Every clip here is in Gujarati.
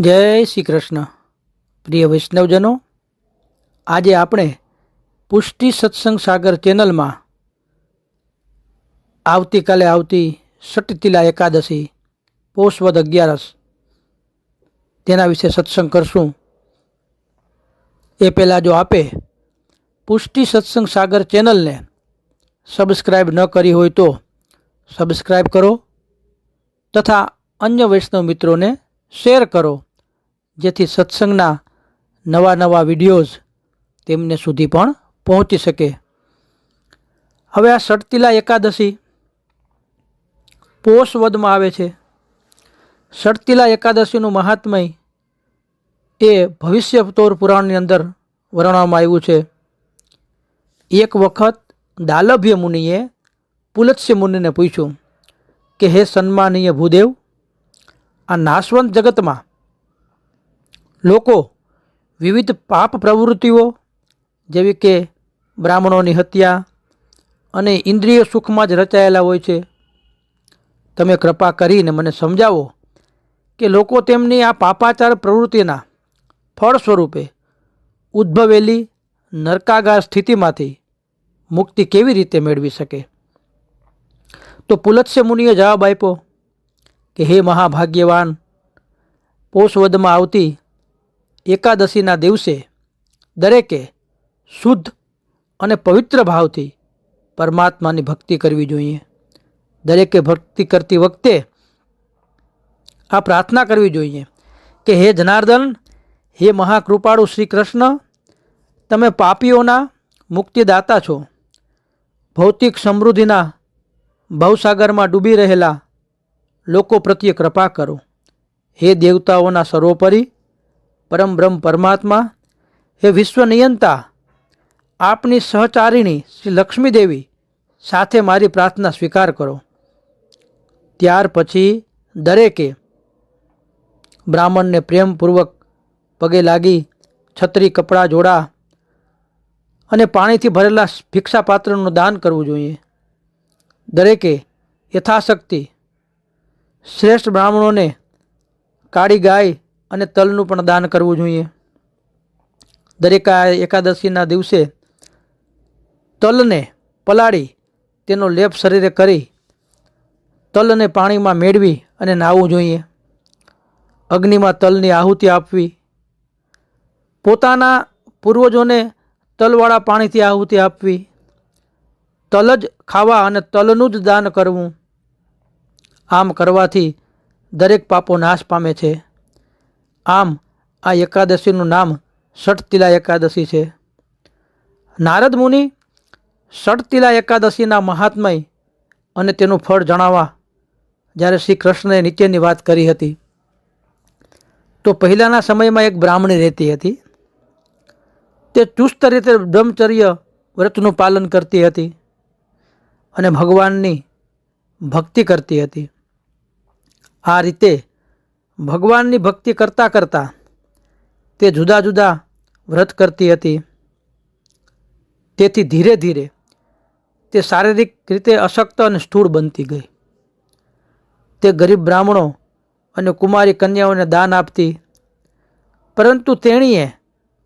જય શ્રી કૃષ્ણ. પ્રિય વૈષ્ણવજનો, આજે આપણે પુષ્ટિ સત્સંગ સાગર ચેનલમાં આવતીકાલે આવતી સટતિલા એકાદશી, પોષવદ અગિયારસ, તેના વિશે સત્સંગ કરશું. એ પહેલાં જો આપે પુષ્ટિ સત્સંગ સાગર ચેનલને સબસ્ક્રાઈબ ન કરી હોય તો સબસ્ક્રાઈબ કરો તથા અન્ય વૈષ્ણવ મિત્રોને શેર કરો. જેથી સત્સંગના નવા નવા વિડીયોઝ તેમને સુધી પણ પહોંચી શકે. હવે આ સટતિલા એકાદશી પોષ વદમાં આવે છે. સટતિલા એકાદશીનું મહાત્મય એ ભવિષ્ય તોર પુરાણની અંદર વર્ણવવામાં આવ્યું છે. એક વખત દાલભ્ય મુનિએ પુલત્સ્ય મુનિને પૂછ્યું કે, હે સન્માનીય ભૂદેવ, આ નાશવંત જગતમાં લોકો વિવિધ પાપ પ્રવૃત્તિઓ, જેવી કે બ્રાહ્મણોની હત્યા અને ઇન્દ્રિય સુખમાં જ રચાયેલા હોય છે. તમે કૃપા કરીને મને સમજાવો કે લોકો તેમની આ પાપાચાર પ્રવૃત્તિના ફળ સ્વરૂપે ઉદ્ભવેલી નરકાગાર સ્થિતિમાંથી મુક્તિ કેવી રીતે મેળવી શકે? તો પુલત્સ્ય મુનિએ જવાબ આપ્યો કે, હે મહાભાગ્યવાન, પોષવદમાં આવતી એકાદશીના દિવસે દરેકે શુદ્ધ અને પવિત્ર ભાવથી પરમાત્માની ભક્તિ કરવી જોઈએ. દરેકે ભક્તિ કરતી વખતે આ પ્રાર્થના કરવી જોઈએ કે, હે જનાર્દન, હે મહાકૃપાળુ શ્રી કૃષ્ણ તમે પાપીઓના મુક્તિદાતા છો. ભૌતિક સમૃદ્ધિના ભવસાગરમાં ડૂબી રહેલા લોકો પ્રત્યે કૃપા કરો. હે દેવતાઓના સર્વોપરી પરમ બ્રહ્મ પરમાત્મા, હે વિશ્વ નિયંતા આપની સહચારિણી શ્રી લક્ષ્મી દેવી સાથે મારી પ્રાર્થના સ્વીકાર કરો. ત્યાર પછી દરેકે બ્રાહ્મણને પ્રેમપૂર્વક પગે લાગી છત્રી કપડાં જોડા અને પાણીથી ભરેલા ભિક્ષાપાત્રનું દાન કરવું જોઈએ. દરેકે યથાશક્તિ શ્રેષ્ઠ બ્રાહ્મણોને કાળી ગાય અને તલનું પણ દાન કરવું જોઈએ. દરેક એકાદશીના દિવસે તલને પલાળી તેનો લેપ શરીરે કરી તલને પાણીમાં મેળવી અને નાહવું જોઈએ. અગ્નિમાં તલની આહુતિ આપવી. પોતાના પૂર્વજોને તલવાળા પાણીથી આહુતિ આપવી. તલ જ ખાવા અને તલનું જ દાન કરવું. આમ કરવાથી દરેક પાપો નાશ પામે છે. આમ, આ એકાદશીનું નામ ષટતિલા એકાદશી છે. નારદ મુનિ ષટતિલા એકાદશીના મહાત્મય અને તેનું ફળ જણાવવા જ્યારે શ્રી કૃષ્ણએ નીચેની વાત કરી હતી. તો પહેલાંના સમયમાં એક બ્રાહ્મણી રહેતી હતી. તે ચુસ્ત રીતે બ્રહ્મચર્ય વ્રતનું પાલન કરતી હતી અને ભગવાનની ભક્તિ કરતી હતી. આ રીતે ભગવાનની ભક્તિ કરતાં કરતાં તે જુદા જુદા વ્રત કરતી હતી. તેથી ધીરે ધીરે તે શારીરિક રીતે અશક્ત અને સ્થૂળ બનતી ગઈ. તે ગરીબ બ્રાહ્મણો અને કુમારી કન્યાઓને દાન આપતી. પરંતુ તેણીએ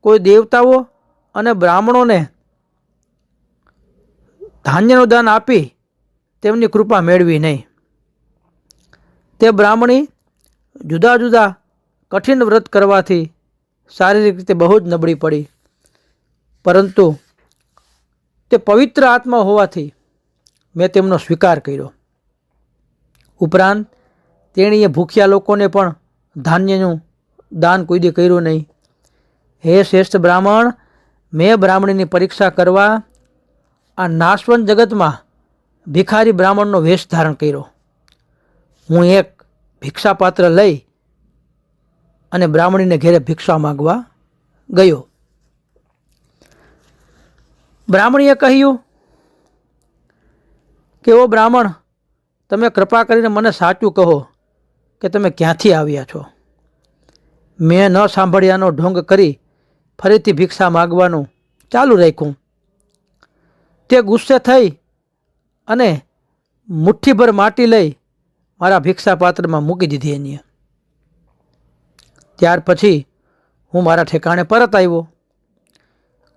કોઈ દેવતાઓ અને બ્રાહ્મણોને ધાન્યનું દાન આપી તેમની કૃપા મેળવી નહીં. તે બ્રાહ્મણી જુદા જુદા કઠિન વ્રત કરવાથી શારીરિક રીતે બહુ જ નબળી પડી. પરંતુ તે પવિત્ર આત્મા હોવાથી મેં તેમનો સ્વીકાર કર્યો. ઉપરાંત તેણીએ ભૂખ્યા લોકોને પણ ધાન્યનું દાન કોઈ દે કર્યું નહીં. હે શ્રેષ્ઠ બ્રાહ્મણ, મેં બ્રાહ્મણીની પરીક્ષા કરવા આ નાશવંત જગતમાં ભિખારી બ્રાહ્મણનો વેશ ધારણ કર્યો. હું એક ભિક્ષાપાત્ર લઈ અને બ્રાહ્મણીને ઘેરે ભિક્ષા માગવા ગયો. બ્રાહ્મણીએ કહ્યું કે, ઓ બ્રાહ્મણ, તમે કૃપા કરીને મને સાચું કહો કે તમે ક્યાંથી આવ્યા છો? મેં ન સાંભળ્યાનો ઢોંગ કરી ફરીથી ભિક્ષા માગવાનું ચાલુ રાખ્યું. તે ગુસ્સે થઈ અને મુઠ્ઠીભર માટી લઈ મારા ભિક્ષાપાત્રમાં મૂકી દીધી એની. ત્યાર પછી હું મારા ઠેકાણે પરત આવ્યો.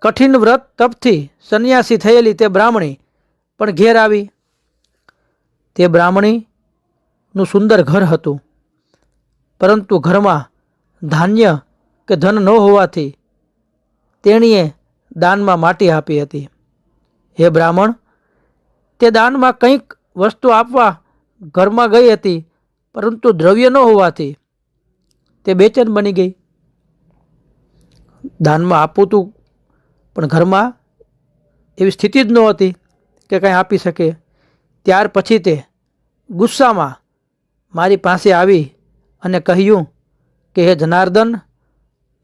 કઠિન વ્રત તપથી સંન્યાસી થયેલી તે બ્રાહ્મણી પણ ઘેર આવી. તે બ્રાહ્મણીનું સુંદર ઘર હતું. પરંતુ ઘરમાં ધાન્ય કે ધન ન હોવાથી તેણીએ દાનમાં માટી આપી હતી. હે બ્રાહ્મણ, તે દાનમાં કંઈક વસ્તુ આપવા ઘરમાં ગઈ હતી, પરંતુ દ્રવ્ય ન હોવાથી તે બેચેન બની ગઈ. દાનમાં આપવું તું પણ ઘરમાં એવી સ્થિતિ જ નહોતી કે કંઈ આપી શકે. ત્યાર પછી તે ગુસ્સામાં મારી પાસે આવી અને કહ્યું કે, હે જનાર્દન,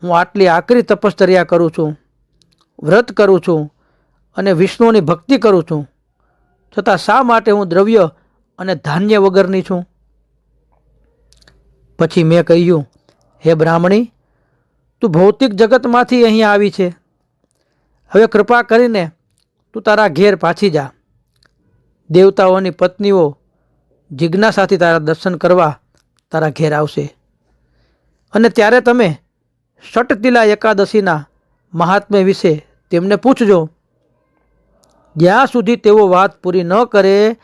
હું આટલી આકરી તપશ્ચર્યા કરું છું, વ્રત કરું છું અને વિષ્ણુની ભક્તિ કરું છું. છતાં શા માટે હું દ્રવ્ય અને ધાન્ય વગરની છું. પછી મેં કહ્યું, હે બ્રાહ્મણી, તું ભૌતિક જગતમાંથી અહીં આવી છે. હવે કૃપા કરીને તું તારા ઘેર પાછી જા. દેવતાઓની પત્નીઓ જિજ્ઞાસાથી તારા દર્શન કરવા તારા ઘેર આવશે. અને ત્યારે તમે ષટતિલા એકાદશીના મહાત્મ્ય વિશે તેમને પૂછજો. જ્યાં સુધી તેઓ વાત પૂરી ન કરે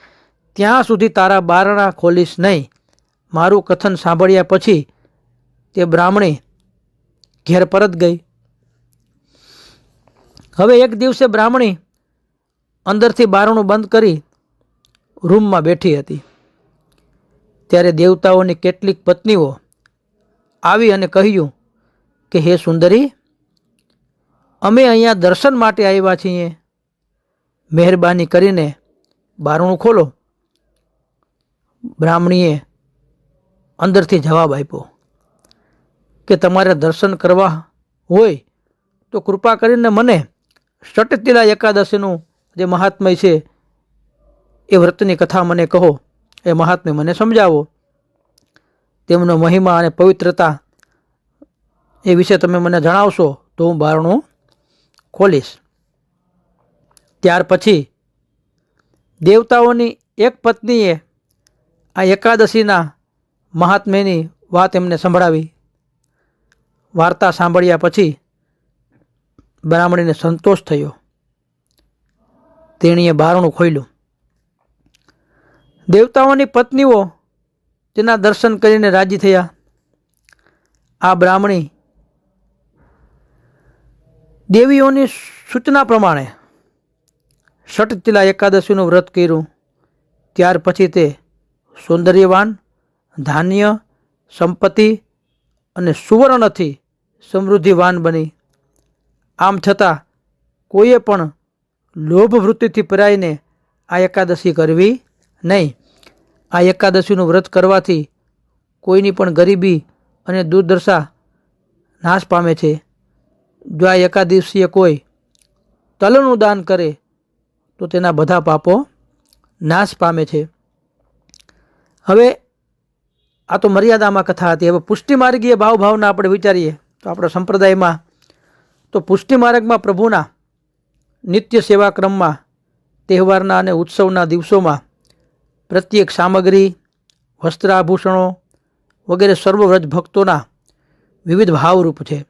ત્યાં સુધી તારા બારણા ખોલીશ નહીં. મારું કથન સાંભળ્યા પછી તે બ્રાહ્મણી ઘેર પરત ગઈ. હવે એક દિવસે બ્રાહ્મણી અંદરથી બારણું બંધ કરી રૂમમાં બેઠી હતી. ત્યારે દેવતાઓની કેટલીક પત્નીઓ આવી અને કહ્યું કે, હે સુંદરી, અમે અહીંયા દર્શન માટે આવ્યા છીએ. મહેરબાની કરીને બારણું ખોલો. બ્રાહ્મણીએ અંદરથી જવાબ આપ્યો કે તમારે દર્શન કરવા હોય તો કૃપા કરીને મને ષટતિલા એકાદશીનું જે મહાત્મય છે એ વ્રતની કથા મને કહો. એ મહાત્મ્ય મને સમજાવો. તેમનો મહિમા અને પવિત્રતા એ વિશે તમે મને જણાવશો તો હું બારણું ખોલીશ. ત્યાર પછી દેવતાઓની એક પત્નીએ આ એકાદશીના મહાત્મ્યની વાત એમને સંભળાવી. વાર્તા સાંભળ્યા પછી બ્રાહ્મણીને સંતોષ થયો. તેણીએ બારણું ખોલ્યું દેવતાઓની પત્નીઓ તેના દર્શન કરીને રાજી થયા. આ બ્રાહ્મણી દેવીઓની સૂચના પ્રમાણે ષટતિલા એકાદશીનું વ્રત કર્યું. ત્યાર પછી તે સૌંદર્યવાન ધાન્ય, સંપત્તિ અને સુવર્ણથી સમૃદ્ધિવાન બની. આમ છતાં, કોઈએ પણ લોભ વૃત્તિથી પરાઈને આ એકાદશી કરવી નહીં. આ એકાદશીનું વ્રત કરવાથી કોઈની પણ ગરીબી અને દુર્દશા નાશ પામે છે. જો આ એકાદશીએ કોઈ તલનું દાન કરે, તો તેના બધા પાપો નાશ પામે છે. હવે આ તો મર્યાદામાં કથા હતી. હવે પુષ્ટિમાર્ગીય ભાવભાવના આપણે વિચારીએ તો આપણા સંપ્રદાયમાં તો પુષ્ટિ માર્ગમાં પ્રભુના નિત્ય સેવા ક્રમમાં તહેવારના અને ઉત્સવના દિવસોમાં પ્રત્યેક સામગ્રી, વસ્ત્રાભૂષણો વગેરે સર્વ વ્રજ ભક્તોના વિવિધ ભાવરૂપ છે.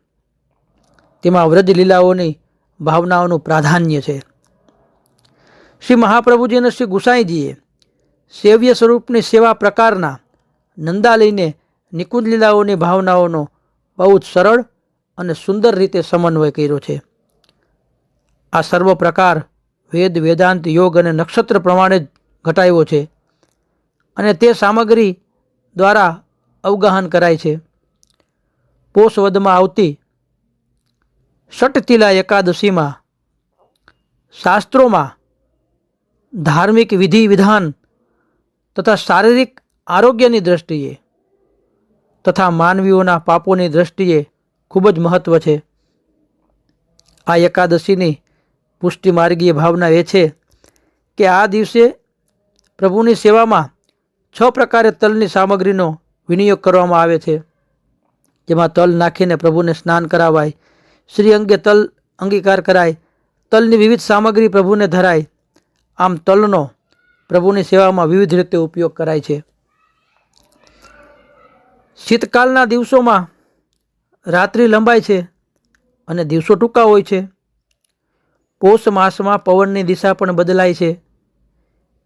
તેમાં વ્રજ લીલાઓની ભાવનાઓનું પ્રાધાન્ય છે. શ્રી મહાપ્રભુજી અને શ્રી ગુસાઈજીએ સેવ્ય સ્વરૂપની સેવા પ્રકારના નંદા લઈને નિકુંજ લીલાઓની ભાવનાઓનો બહુ જ સરળ અને સુંદર રીતે સમન્વય કર્યો છે. આ સર્વ પ્રકાર વેદ, વેદાંત, યોગ અને નક્ષત્ર પ્રમાણે જ ઘટાયો છે અને તે સામગ્રી દ્વારા અવગાહન કરાય છે. પોષ વધમાં આવતી ષટતિલા એકાદશીમાં શાસ્ત્રોમાં ધાર્મિક વિધિ વિધાન તથા શારીરિક આરોગ્યની દ્રષ્ટિએ તથા માનવીઓના પાપોની દ્રષ્ટિએ ખૂબ જ મહત્ત્વ છે. આ એકાદશીની પુષ્ટિ માર્ગીય ભાવના એ છે કે આ દિવસે પ્રભુની સેવામાં છ પ્રકારે તલની સામગ્રીનો વિનિયોગ કરવામાં આવે છે. જેમાં તલ નાખીને પ્રભુને સ્નાન કરાવાય, શ્રી અંગે તલ અંગીકાર કરાય, તલની વિવિધ સામગ્રી પ્રભુને ધરાય. આમ તલનો પ્રભુની સેવામાં વિવિધ રીતે ઉપયોગ કરાય છે. શીતકાલના દિવસોમાં રાત્રિ લંબાય છે અને દિવસો ટૂંકા હોય છે. પોષ માસમાં પવનની દિશા પણ બદલાય છે.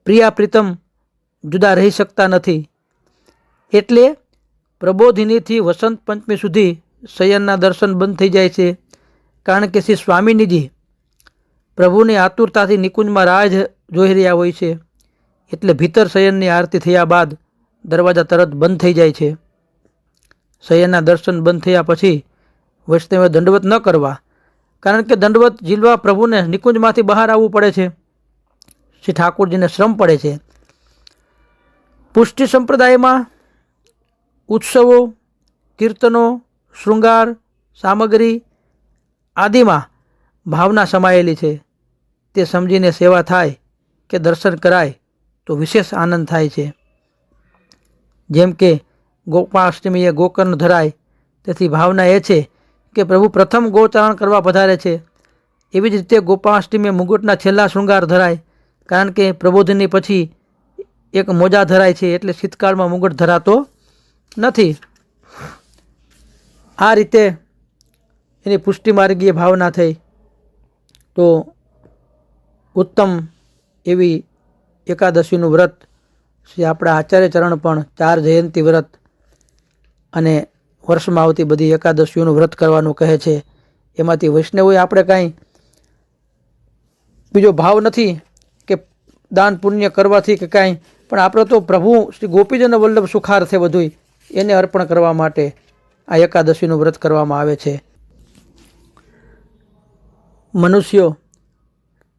પ્રિયા પ્રીતમ જુદા રહી શકતા નથી. એટલે પ્રબોધિનીથી વસંત પંચમી સુધી શયનના દર્શન બંધ થઈ જાય છે. કારણ કે શ્રી સ્વામિનીજી પ્રભુની આતુરતાથી નિકુંજમાં રાહ જોઈ રહ્યા હોય છે. એટલે ભીતર શયનની આરતી થયા બાદ દરવાજા તરત બંધ થઈ જાય છે. શયનના દર્શન બંધ થયા પછી વૈષ્ણવે દંડવત ન કરવા, કારણ કે દંડવત ઝીલવા પ્રભુને નિકુંજમાંથી બહાર આવવું પડે છે. શ્રી ઠાકોરજીને શ્રમ પડે છે. પુષ્ટિ સંપ્રદાયમાં ઉત્સવો, કીર્તનો, શૃંગાર, સામગ્રી આદિમાં ભાવના સમાયેલી છે. તે સમજીને સેવા થાય કે દર્શન કરાય તો વિશેષ આનંદ થાય છે. જેમ કે ગોપાષ્ટમીએ ગોકર્ણ ધરાય, તેથી ભાવના એ છે કે પ્રભુ પ્રથમ ગોચારણ કરવા પધારે છે. એવી જ રીતે ગોપાષ્ટમીએ મુગુટના છેલ્લા શૃંગાર ધરાય, કારણ કે પ્રબોધની પછી એક મોજા ધરાય છે એટલે શીતકાળમાં મુગટ ધરાતો નથી. આ રીતે એની પુષ્ટિ માર્ગીય ભાવના થઈ. તો ઉત્તમ એવી એકાદશીનું વ્રત, શ્રી આપણા આચાર્ય ચરણ પણ ચાર જયંતી વ્રત અને વર્ષમાં આવતી બધી એકાદશીઓનું વ્રત કરવાનું કહે છે. એમાંથી વૈષ્ણવોએ આપણે કાંઈ બીજો ભાવ નથી કે દાન પુણ્ય કરવાથી કે કાંઈ, પણ આપણે તો પ્રભુ શ્રી ગોપીજન વલ્લભ સુખાર્થે બધું એને અર્પણ કરવા માટે આ એકાદશીનું વ્રત કરવામાં આવે છે. મનુષ્યો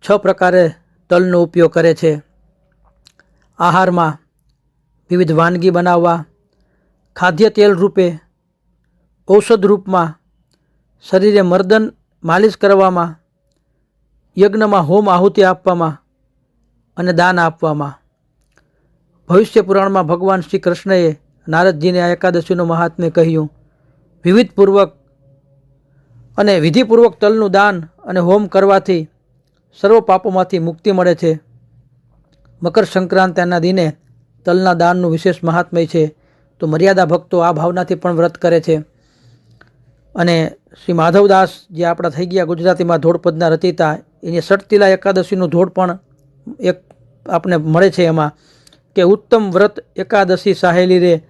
છ પ્રકારે તલનો ઉપયોગ કરે છે. આહારમાં વિવિધ વાનગી બનાવવા ખાદ્ય તેલ રૂપે, ઔષધ રૂપમાં, શરીરે મર્દન માલિશ કરવામાં, યજ્ઞમાં હોમ આહુતિ આપવામાં અને દાન આપવામાં. ભવિષ્ય પુરાણમાં ભગવાન શ્રી કૃષ્ણએ નારદજીને આ એકાદશીનું મહાત્મ્ય કહ્યું, વિવિધપૂર્વક અને વિધિપૂર્વક તલનું દાન અને હોમ કરવાથી સર્વ પાપોમાંથી મુક્તિ મળે છે. મકર સંક્રાંતિના દિને તલના દાનનું વિશેષ મહાત્મય છે. તો મર્યાદા ભક્તો આ ભાવનાથી પણ વ્રત કરે છે. અને શ્રી માધવદાસ જે આપણા થઈ ગયા ગુજરાતીમાં ધોળપદના રચિતા એની સટતિલા એકાદશીનું ધોળ પણ એક આપણે મળે છે એમાં કે ઉત્તમ વ્રત એકાદશી સાહેલી રે,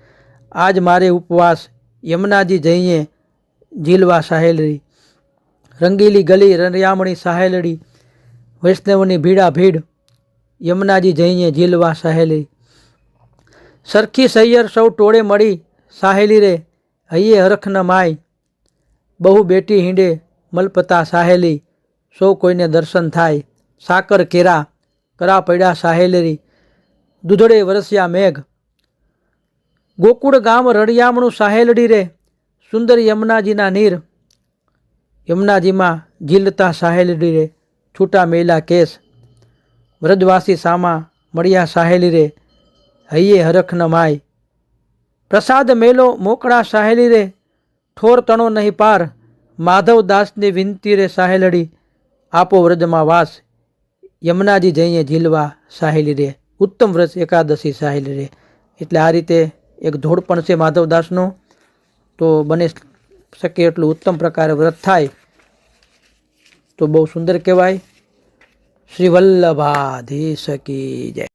આજ મારે ઉપવાસ, યમુનાજી જઈએ, ઝીલવા સાહેલરી. રંગીલી ગલી રણિયામણી સાહેલડી, વૈષ્ણવની ભીડા ભીડ યમુનાજી જઈને ઝીલવા સાહેલી. સરખી સૈયર સૌ ટોળે મળી સાહેલી રે, હૈયે હરખ ન માય. બહુ બેટી હિંડે મલપતા સાહેલી, સૌ કોઈને દર્શન થાય. સાકર કેરા કરા પડ્યા સાહેલરી દૂધડે વરસ્યા મેઘ. ગોકુળ ગામ રળિયામણું સાહેલડી રે, સુંદર યમુનાજીના નીર. યમુનાજીમાં ઝીલતા સાહેલડી રે, છૂટા મેલા કેસ. વ્રજવાસી સામા મળ્યા સાહેલી રે, હૈયે હરખ ન માય. પ્રસાદ મેલો મોકળા સાહેલી રે, ઠોર તણો નહીં પાર. માધવદાસની વિનંતી રે સાહેલડી, આપો વ્રજમાં વાસ. યમુનાજી જઈએ ઝીલવા સાહેલી રે, ઉત્તમ વ્રત એકાદશી સાહેલી રે. એટલે આ રીતે એક ધોળ પણ છે માધવદાસનો તો બને શકે એટલું ઉત્તમ પ્રકારે વ્રત થાય. તો બહુ સુંદર કહેવાય. શ્રી વલ્લભાધીશ કી જય.